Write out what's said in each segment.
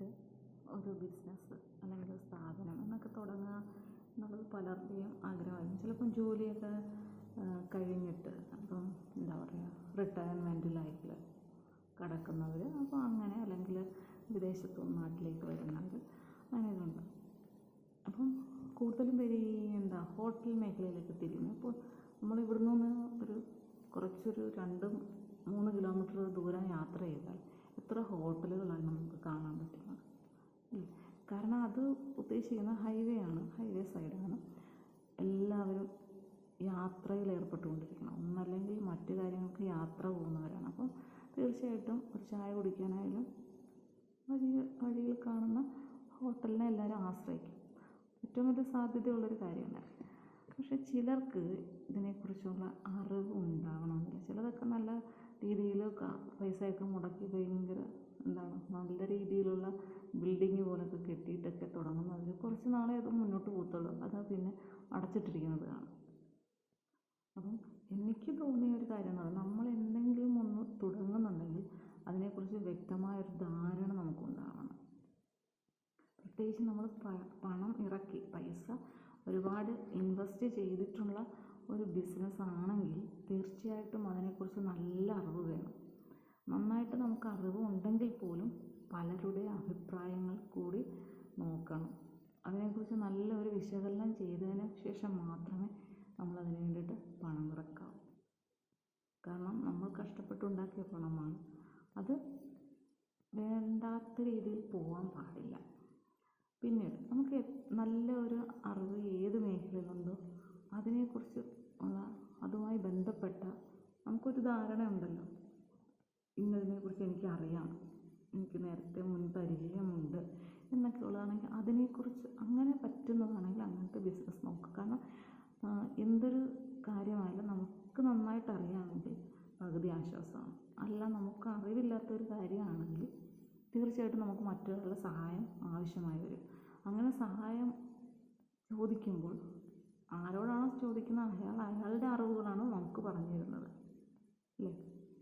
സ്വന്തമായിട്ട് ഒരു ബിസിനസ് അല്ലെങ്കിൽ സ്ഥാപനം എന്നൊക്കെ തുടങ്ങുക എന്നുള്ളത് പലരുടെയും ആഗ്രഹമായിരിക്കും ചിലപ്പം ജോലിയൊക്കെ കഴിഞ്ഞിട്ട് അപ്പം എന്താ പറയുക റിട്ടയർമെന്റ് ലൈഫിൽ കിടക്കുന്നവർ അപ്പോൾ അങ്ങനെ അല്ലെങ്കിൽ വിദേശത്തു നാട്ടിലേക്ക് വരുന്നവർ അങ്ങനെയൊക്കെ അപ്പം കൂടുതലും പേര് ഈ എന്താ ഹോട്ടൽ മേഖലയിലേക്ക് തിരിയുന്നു ഇപ്പോൾ നമ്മൾ ഇവിടെ നിന്ന് ഒരു കുറച്ചൊരു രണ്ട് മൂന്ന് കിലോമീറ്റർ ദൂരം യാത്ര ചെയ്താൽ എത്ര ഹോട്ടലുകളാണ് നമുക്ക് കാണാൻ ഇല്ലേ കാരണം അത് ഉദ്ദേശിക്കുന്ന ഹൈവേ ആണ് ഹൈവേ സൈഡാണ് എല്ലാവരും യാത്രയിൽ ഏർപ്പെട്ടുകൊണ്ടിരിക്കണം. ഒന്നല്ലെങ്കിൽ മറ്റു കാര്യങ്ങൾക്ക് യാത്ര പോകുന്നവരാണ്. അപ്പോൾ തീർച്ചയായിട്ടും ഒരു ചായ കുടിക്കാനായാലും വഴി വഴിയിൽ കാണുന്ന ഹോട്ടലിനെ എല്ലാവരും ആശ്രയിക്കും. ഏറ്റവും വലിയ സാധ്യതയുള്ളൊരു കാര്യമാണ്. പക്ഷെ ചിലർക്ക് ഇതിനെക്കുറിച്ചുള്ള അറിവ് ഉണ്ടാവണമെന്നില്ല. ചിലതൊക്കെ നല്ല രീതിയിൽ പൈസയൊക്കെ മുടക്കി ഭയങ്കര എന്താണ് നല്ല രീതിയിലുള്ള ബിൽഡിങ് പോലൊക്കെ കെട്ടിയിട്ടൊക്കെ തുടങ്ങുന്നതിൽ കുറച്ച് നാളെ അത് മുന്നോട്ട് പോകത്തുള്ളൂ. അത് പിന്നെ അടച്ചിട്ടിരിക്കുന്നത് കാണും. അപ്പം എനിക്ക് തോന്നിയ ഒരു കാര്യം എന്ന് പറഞ്ഞാൽ നമ്മൾ എന്തെങ്കിലും ഒന്ന് തുടങ്ങുന്നുണ്ടെങ്കിൽ അതിനെക്കുറിച്ച് വ്യക്തമായൊരു ധാരണ നമുക്കുണ്ടാവണം. പ്രത്യേകിച്ച് നമ്മൾ പണം ഇറക്കി പൈസ ഒരുപാട് ഇൻവെസ്റ്റ് ചെയ്തിട്ടുള്ള ഒരു ബിസിനസ് ആണെങ്കിൽ തീർച്ചയായിട്ടും അതിനെക്കുറിച്ച് നല്ല അറിവ് വേണം. നന്നായിട്ട് നമുക്ക് അറിവ് ഉണ്ടെങ്കിൽ പോലും പലരുടെ അഭിപ്രായങ്ങൾ കൂടി നോക്കണം. അതിനെക്കുറിച്ച് നല്ല ഒരു വിശകലനം ചെയ്തതിന് ശേഷം മാത്രമേ നമ്മൾ അതിന് വേണ്ടിയിട്ട് പണം ഇറക്കാവൂ കാരണം നമ്മൾ കഷ്ടപ്പെട്ടുണ്ടാക്കിയ പണമാണ്. അത് വേണ്ടാത്ത രീതിയിൽ പോകാൻ പാടില്ല. പിന്നീട് നമുക്ക് നല്ല ഒരു അറിവ് ഏത് മേഖലയിലുണ്ടോ അതിനെക്കുറിച്ച് ഉള്ള അതുമായി ബന്ധപ്പെട്ട നമുക്കൊരു ധാരണ ഉണ്ടല്ലോ ഇന്നതിനെക്കുറിച്ച് എനിക്കറിയാം. എനിക്ക് നേരത്തെ മുൻ പരിചയമുണ്ട് എന്നൊക്കെ ഉള്ളതാണെങ്കിൽ അതിനെക്കുറിച്ച് അങ്ങനെ പറ്റുന്നതാണെങ്കിൽ അങ്ങനത്തെ ബിസിനസ് നോക്കുക കാരണം എന്തൊരു കാര്യമായാലും നമുക്ക് നന്നായിട്ട് അറിയാമെങ്കിൽ പകുതി ആശ്വാസമാണ്. അല്ല നമുക്ക് അറിവില്ലാത്തൊരു കാര്യമാണെങ്കിൽ തീർച്ചയായിട്ടും നമുക്ക് മറ്റൊരാളുടെ സഹായം ആവശ്യമായി വരും. അങ്ങനെ സഹായം ചോദിക്കുമ്പോൾ ആരോടാണോ ചോദിക്കുന്നത് അയാൾ അയാളുടെ അറിവുകളാണ് നമുക്ക് പറഞ്ഞു തരുന്നത് അല്ലേ?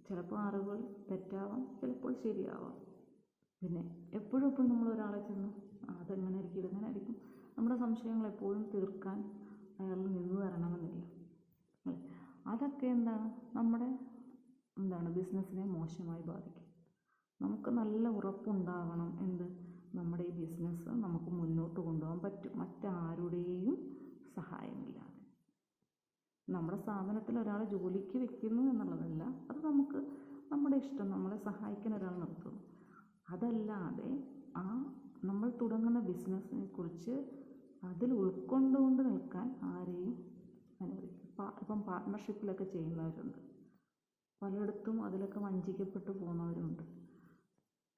ചിലപ്പോൾ അറിവുകൾ തെറ്റാവാം ചിലപ്പോൾ ശരിയാവാം. പിന്നെ എപ്പോഴും എപ്പോഴും നമ്മൾ ഒരാളെ ചെന്ന് അതെങ്ങനെ ആയിരിക്കും ഇതെങ്ങനെ ആയിരിക്കും? നമ്മുടെ സംശയങ്ങൾ എപ്പോഴും തീർക്കാൻ അയാൾ നിന്ന് തരണമെന്നില്ല അതൊക്കെ എന്താണ് നമ്മുടെ എന്താണ് ബിസിനസ്സിനെ മോശമായി ബാധിക്കും. നമുക്ക് നല്ല ഉറപ്പുണ്ടാകണം എന്ത്? നമ്മുടെ ഈ ബിസിനസ് നമുക്ക് മുന്നോട്ട് കൊണ്ടുപോകാൻ പറ്റും. മറ്റാരുടെയും സഹായമില്ലാതെ. നമ്മുടെ സ്ഥാപനത്തിൽ ഒരാളെ ജോലിക്ക് വെക്കുന്നു എന്നുള്ളതല്ല അത് നമുക്ക് നമ്മുടെ ഇഷ്ടം നമ്മളെ സഹായിക്കാൻ ഒരാൾ നിർത്തുന്നു. അതല്ലാതെ ആ നമ്മൾ തുടങ്ങുന്ന ബിസിനസ്സിനെ കുറിച്ച് അതിൽ ഉൾക്കൊണ്ടുകൊണ്ട് നിൽക്കാൻ ആരെയും അനുവദിക്കും ഇപ്പം പാർട്ട്ണർഷിപ്പിലൊക്കെ ചെയ്യുന്നവരുണ്ട്. പലയിടത്തും അതിലൊക്കെ വഞ്ചിക്കപ്പെട്ടു പോകുന്നവരുണ്ട്.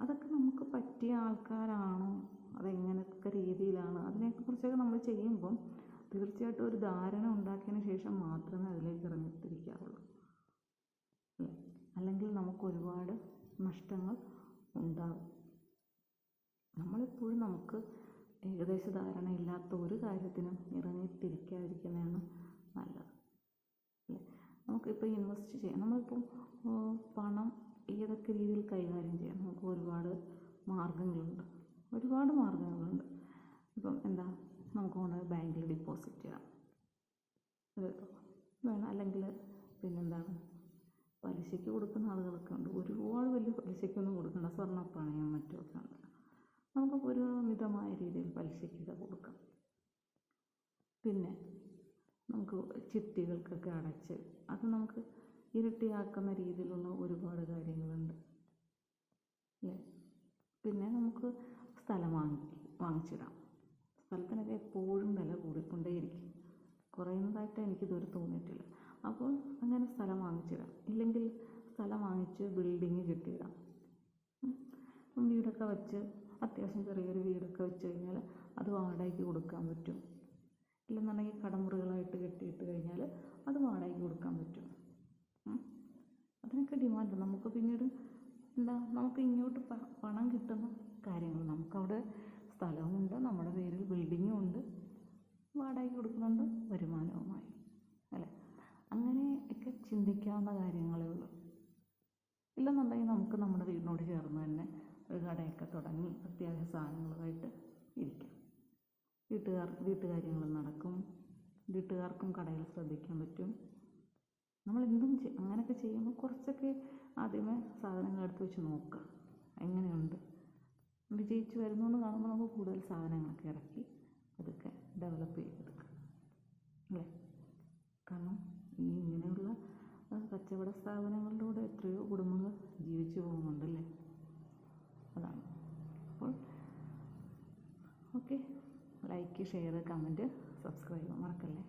അതൊക്കെ നമുക്ക് പറ്റിയ ആൾക്കാരാണോ? അതെങ്ങനത്തെ രീതിയിലാണ്? അതിനെക്കുറിച്ചൊക്കെ നമ്മൾ ചെയ്യുമ്പം തീർച്ചയായിട്ടും ഒരു ധാരണ ഉണ്ടാക്കിയതിന് ശേഷം മാത്രമേ അതിലേക്ക് ഇറങ്ങിത്തിരിക്കാവുള്ളൂ അല്ലെങ്കിൽ നമുക്ക് ഒരുപാട് നഷ്ടങ്ങൾ ഉണ്ടാകും നമ്മളെപ്പോഴും നമുക്ക് ഏകദേശ ധാരണയില്ലാത്ത ഒരു കാര്യത്തിനും ഇറങ്ങിത്തിരിക്കാതിരിക്കുന്നതാണ് നല്ലത്. നമുക്കിപ്പോൾ ഇൻവെസ്റ്റ് ചെയ്യാം. നമ്മളിപ്പം പണം ഏതൊക്കെ രീതിയിൽ കൈകാര്യം ചെയ്യാം? നമുക്ക് ഒരുപാട് മാർഗങ്ങളുണ്ട് ഒരുപാട് മാർഗങ്ങളുണ്ട് ഇപ്പം എന്താ? നമുക്ക് കൊണ്ട് ബാങ്കിൽ ഡിപ്പോസിറ്റ് ചെയ്യാം. വേണം. അല്ലെങ്കിൽ പിന്നെന്താണ്? പലിശയ്ക്ക് കൊടുക്കുന്ന ആളുകളൊക്കെ ഉണ്ട്. ഒരുപാട് വലിയ പലിശയ്ക്കൊന്നും കൊടുക്കണ്ട. സ്വർണപ്പണയം മറ്റുമൊക്കെ ഉണ്ട്. നമുക്ക് ഒരു മിതമായ രീതിയിൽ പലിശയ്ക്കൊക്കെ കൊടുക്കാം. പിന്നെ നമുക്ക് ചിട്ടികൾക്കൊക്കെ അടച്ച് അത് നമുക്ക് ഇരട്ടിയാക്കുന്ന രീതിയിലുള്ള ഒരുപാട് കാര്യങ്ങളുണ്ട്. അല്ലേ? പിന്നെ നമുക്ക് സ്ഥലം വാങ്ങി വാങ്ങിച്ചിടാം. സ്ഥലത്തിനൊക്കെ എപ്പോഴും വില കൂടിക്കൊണ്ടേയിരിക്കും. കുറയുന്നതായിട്ട് എനിക്കിതുവരെ തോന്നിയിട്ടില്ല. അപ്പോൾ അങ്ങനെ സ്ഥലം വാങ്ങിച്ചിടാം ഇല്ലെങ്കിൽ സ്ഥലം വാങ്ങിച്ച് ബിൽഡിങ് കെട്ടിയിടാം വീടൊക്കെ വെച്ച് അത്യാവശ്യം ചെറിയൊരു വീടൊക്കെ വെച്ച് കഴിഞ്ഞാൽ അത് വാടകയ്ക്ക് കൊടുക്കാൻ പറ്റും. ഇല്ലെന്നുണ്ടെങ്കിൽ കടമുറികളായിട്ട് കെട്ടിയിട്ട് കഴിഞ്ഞാൽ അത് വാടകയ്ക്ക് കൊടുക്കാൻ പറ്റും. അതിനൊക്കെ ഡിമാൻഡ് നമുക്ക് പിന്നീട് എന്താ നമുക്ക് ഇങ്ങോട്ട് പണം കിട്ടുന്ന കാര്യങ്ങൾ. നമുക്കവിടെ സ്ഥലവുമുണ്ട് നമ്മുടെ പേരിൽ ബിൽഡിങ്ങും ഉണ്ട്. വാടകയ്ക്ക് കൊടുക്കുന്നുണ്ട് വരുമാനവുമായി. അങ്ങനെ ഒക്കെ ചിന്തിക്കാവുന്ന കാര്യങ്ങളേ ഉള്ളൂ. ഇല്ലെന്നുണ്ടെങ്കിൽ നമുക്ക് നമ്മുടെ വീടിനോട് ചേർന്ന് തന്നെ ഒരു കടയൊക്കെ തുടങ്ങി അത്യാവശ്യ സാധനങ്ങളുമായിട്ട് ഇരിക്കാം. വീട്ടുകാർ വീട്ടുകാര്യങ്ങൾ നടക്കും. വീട്ടുകാർക്കും കടയിൽ ശ്രദ്ധിക്കാൻ പറ്റും. നമ്മൾ എന്തും അങ്ങനെയൊക്കെ ചെയ്യുമ്പോൾ കുറച്ചൊക്കെ ആദ്യമേ സാധനങ്ങൾ എടുത്ത് വെച്ച് നോക്കുക. എങ്ങനെയുണ്ട്? വിജയിച്ച് വരുന്നു എന്ന് കാണുമ്പോൾ നമുക്ക് കൂടുതൽ സാധനങ്ങളൊക്കെ ഇറക്കി അതൊക്കെ ഡെവലപ്പ് ചെയ്തെടുക്കാം അല്ലേ കാരണം ഈ ഇങ്ങനെയുള്ള ആ, കച്ചവട സ്ഥാപനങ്ങളിലൂടെ എത്രയോ കുടുംബങ്ങൾ ജീവിച്ചു പോകുന്നുണ്ടല്ലേ? അതാണ്. അപ്പോൾ okay like share comment subscribe മറക്കല്ലേ?